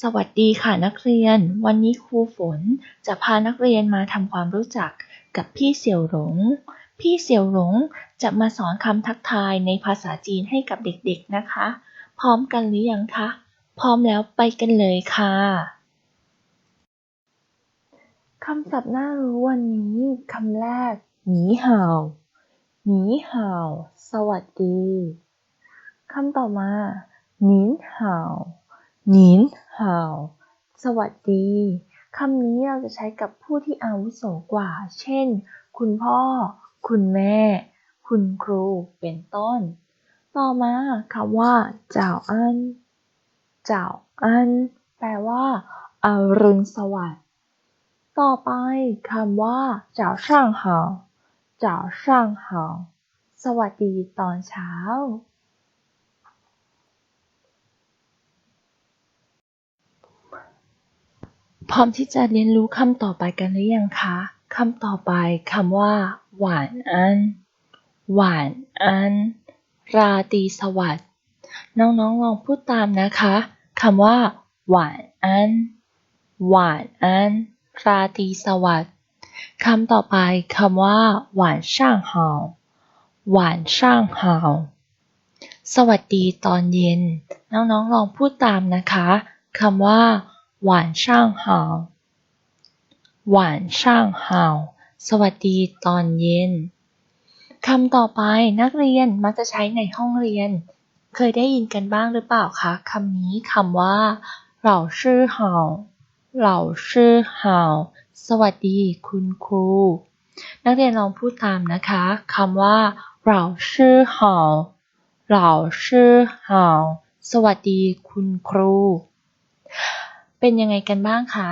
สวัสดีค่ะนักเรียน วันนี้ครูฝนจะพานักเรียนมาทำความรู้จักกับพี่เสี่ยวหลง พี่เสี่ยวหลงจะมาสอนคำทักทายในภาษาจีนให้กับเด็กๆนะคะ พร้อมกันหรือยังคะ พร้อมแล้วไปกันเลยค่ะคำศัพท์น่ารู้วันนี้คำแรกหนีห่าวหนีห่าวสวัสดีคำต่อมาหนินห่าวหนิน ห่าสวัสดีคำนี้เราจะใช้กับผู้ที่อาวุโสกว่า เช่น คุณพ่อ คุณแม่ คุณครู เป็นต้น ต่อมาคำว่าเจ้าอันเจ้าอัน แปลว่าอารุณสวัสดิ์ ต่อไปคำว่าเจ้าช่างหาเจ้าช่างหาสวัสดีตอนเช้า พร้อมที่จะเรียนรู้คำต่อไปกันหรือยังคะคำต่อไปคำว่า หวานอัน หวานอัน ราตรีสวัสดิ์น้องๆลองพูดตามนะคะคำว่า หวานอัน หวานอัน ราตรีสวัสดิ์คำต่อไปคำว่า หวานช่างหาหวานช่างหาสวัสดีตอนเย็น น้องๆลองพูดตามนะคะคำว่า หวานช่างหาวหวานช่างหาวสวัสดีตอนเย็นคำต่อไปนักเรียนมักจะใช้ในห้องเรียน เคยได้ยินกันบ้างหรือเปล่าคะคำนี้คำว่าเหล่าชื่อหาวเหล่าชื่อหาวสวัสดีคุณครู นักเรียนลองพูดตามนะคะคำว่าเหล่าชื่อหาวเหล่าชื่อหาวสวัสดีคุณครู เป็นยังไงกันบ้างคะ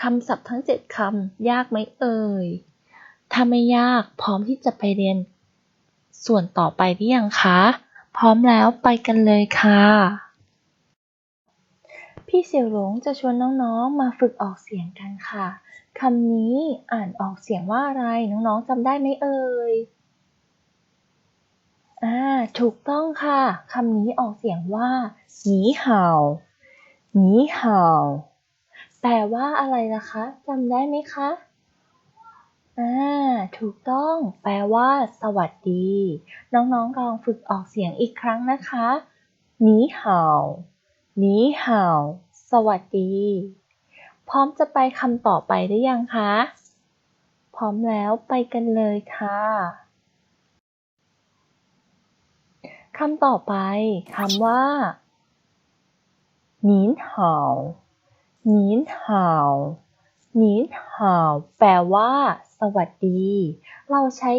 คำศัพท์ทั้ง 7คำยากไหมเอ่ย ถ้าไม่ยากพร้อมที่จะไปเรียน ส่วนต่อไปหรือยังคะ พร้อมแล้วไปกันเลยค่ะ พี่เสี่ยวหลงจะชวนน้องๆ มาฝึกออกเสียงกันค่ะคำนี้อ่านออกเสียงว่าอะไรน้องๆจำได้ไหมเอ่ยอ่าถูกต้องค่ะคำนี้ออกเสียงว่าหนีเห่า หนีเห่าแปลว่าอะไรล่ะคะจำได้ไหมคะอ่าถูกต้อง แปลว่า สวัสดี น้องๆลองฝึกออกเสียงอีกครั้งนะคะหนีเห่าหนีเห่าสวัสดี พร้อมจะไปคำต่อไปหรือยังคะ พร้อมแล้วไปกันเลยค่ะคำต่อไปคำว่า นินห่าวหนินห่าวหนินห่าวแปลว่า สวัสดี เราใช้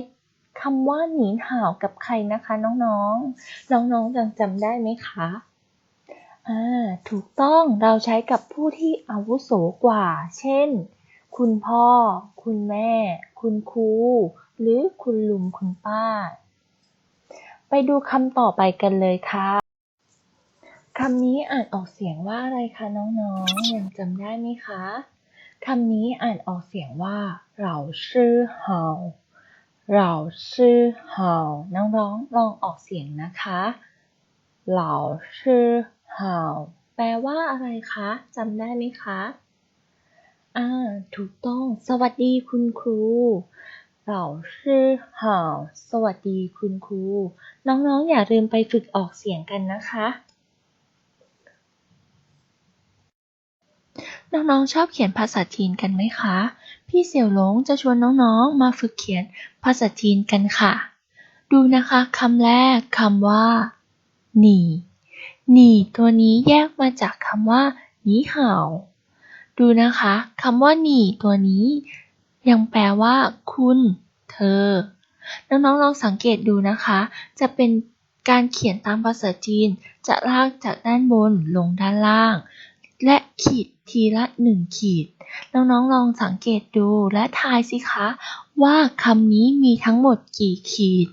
คำว่าหนินห่าวกับใครนะคะน้องๆ น้องๆยังจำได้ไหมคะ อ่า ถูกต้องเราใช้กับผู้ที่อาวุโสกว่า เช่น คุณพ่อ คุณแม่ คุณครู หรือคุณลุงคุณป้า ไปดูคำต่อไปกันเลยค่ะ คำนี้อ่านออกเสียงว่าอะไรคะน้องๆยังจำได้ไหมคะคำนี้อ่านออกเสียงว่าเราชื่อเฮาเราชื่อเฮาน้องๆลองออกเสียงนะคะเราชื่อเฮาแปลว่าอะไรคะจำได้ไหมคะอ่าถูกต้อง สวัสดีคุณครูเราชื่อเฮาสวัสดีคุณครู น้องๆอย่าลืมไปฝึกออกเสียงกันนะคะ น้องๆชอบเขียนภาษาจีนกันไหมคะ พี่เสี่ยวหลงจะชวนน้องๆมาฝึกเขียนภาษาจีนกันค่ะ ดูนะคะคำแรกคำว่าหนีหนีตัวนี้แยกมาจากคำว่าหนีเห่า ดูนะคะคำว่าหนีตัวนี้ ยังแปลว่า คุณ เธอ น้องๆลองสังเกตดูนะคะ จะเป็นการเขียนตามภาษาจีนจะลากจากด้านบนลงด้านล่าง และขีด ทีละหนึ่งขีด น้องๆลองสังเกตดูและทายสิคะ ว่าคำนี้มีทั้งหมดกี่ขีด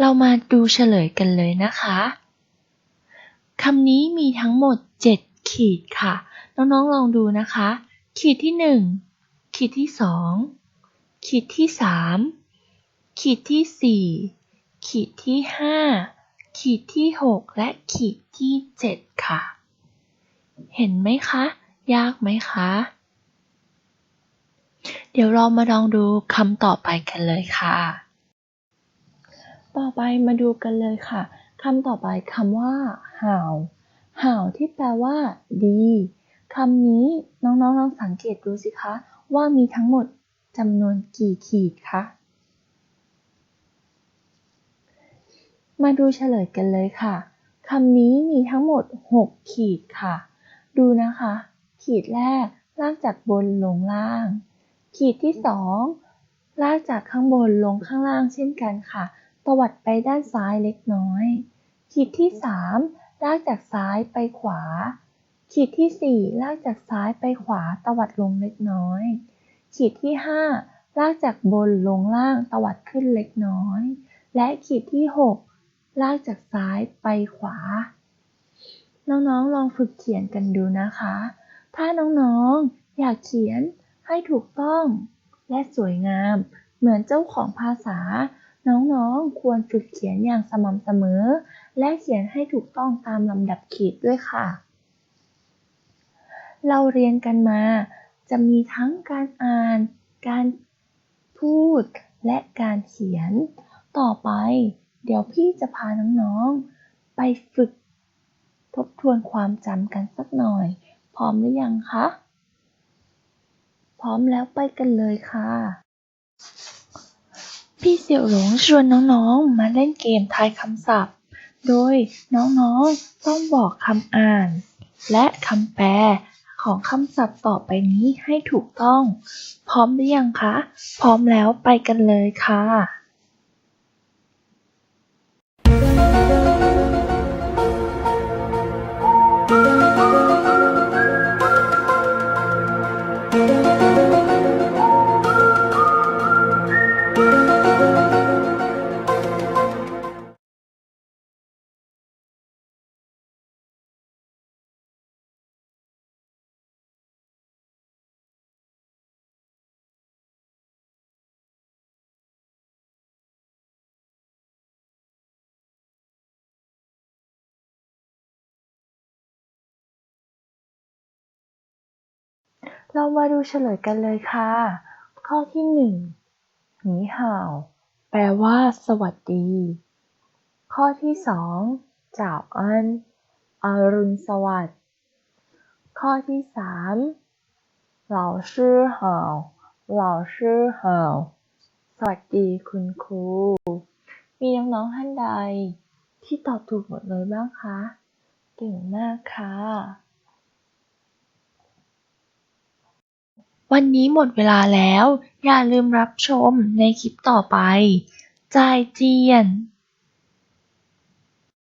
เรามาดูเฉลยกันเลยนะคะ คำนี้มีทั้งหมด 7 ขีดค่ะ น้องๆลองดูนะคะ ขีดที่ 1 ขีดที่ 2 ขีดที่ 3 ขีดที่ 4 ขีดที่ห้า ขีดที่หกและขีดที่เจ็ดค่ะ เห็นไหมคะ ยากไหมคะ เดี๋ยวเรามาลองดูคำต่อไปกันเลยค่ะ ต่อไปมาดูกันเลยค่ะคำต่อไปคำว่าห่าวห่าวที่แปลว่า ดีคำนี้น้องๆลองสังเกตดูสิคะ ว่ามีทั้งหมดจำนวนกี่ขีดคะ มาดูเฉลยกันเลยค่ะคำนี้มีทั้งหมด 6 ขีดค่ะ ดูนะคะ ขีดแรกลากจากบนลงล่าง ขีดที่สองลากจากข้างบนลงข้างล่างเช่นกันค่ะ ตวัดไปด้านซ้ายเล็กน้อย ขีดที่สามลากจากซ้ายไปขวา ขีดที่สี่ลากจากซ้ายไปขวาตวัดลงเล็กน้อย ขีดที่ห้าลากจากบนลงล่างตวัดขึ้นเล็กน้อย และขีดที่หก ลากจากซ้ายไปขวา น้องๆลองฝึกเขียนกันดูนะคะ ถ้าน้องๆอยากเขียนให้ถูกต้อง และสวยงาม เหมือนเจ้าของภาษา น้องๆควรฝึกเขียนอย่างสม่ำเสมอ และเขียนให้ถูกต้องตามลำดับขีดด้วยค่ะ เราเรียนกันมา จะมีทั้งการอ่าน การพูด และการเขียน ต่อไป ดี๋ยวพี่จะพาน้องๆ ไปฝึก ทบทวนความจำกันสักหน่อย พร้อมหรือยังคะ พร้อมแล้วไปกันเลยค่ะ พี่เสี่ยวหลงชวนน้องๆ มาเล่นเกมทายคำศัพท์ โดยน้องๆ ต้องบอกคำอ่าน และคำแปลของคำศัพท์ต่อไปนี้ให้ถูกต้อง พร้อมหรือยังคะ พร้อมแล้วไปกันเลยค่ะ เรามาดูเฉลยกันเลยค่ะ ข้อที่หนึ่งหนีห่าว แปลว่า สวัสดี ข้อที่สองจ่าวอันอรุณสวัสดิ์ ข้อที่สามเหล่าชื่อห่าวเหล่าชื่อห่าวสวัสดีคุณครู มีน้องๆท่านใด ที่ตอบถูกหมดเลยบ้างคะ เก่งมากค่ะ วันนี้หมดเวลาแล้ว อย่าลืมรับชมในคลิปต่อไป จ่ายเจียน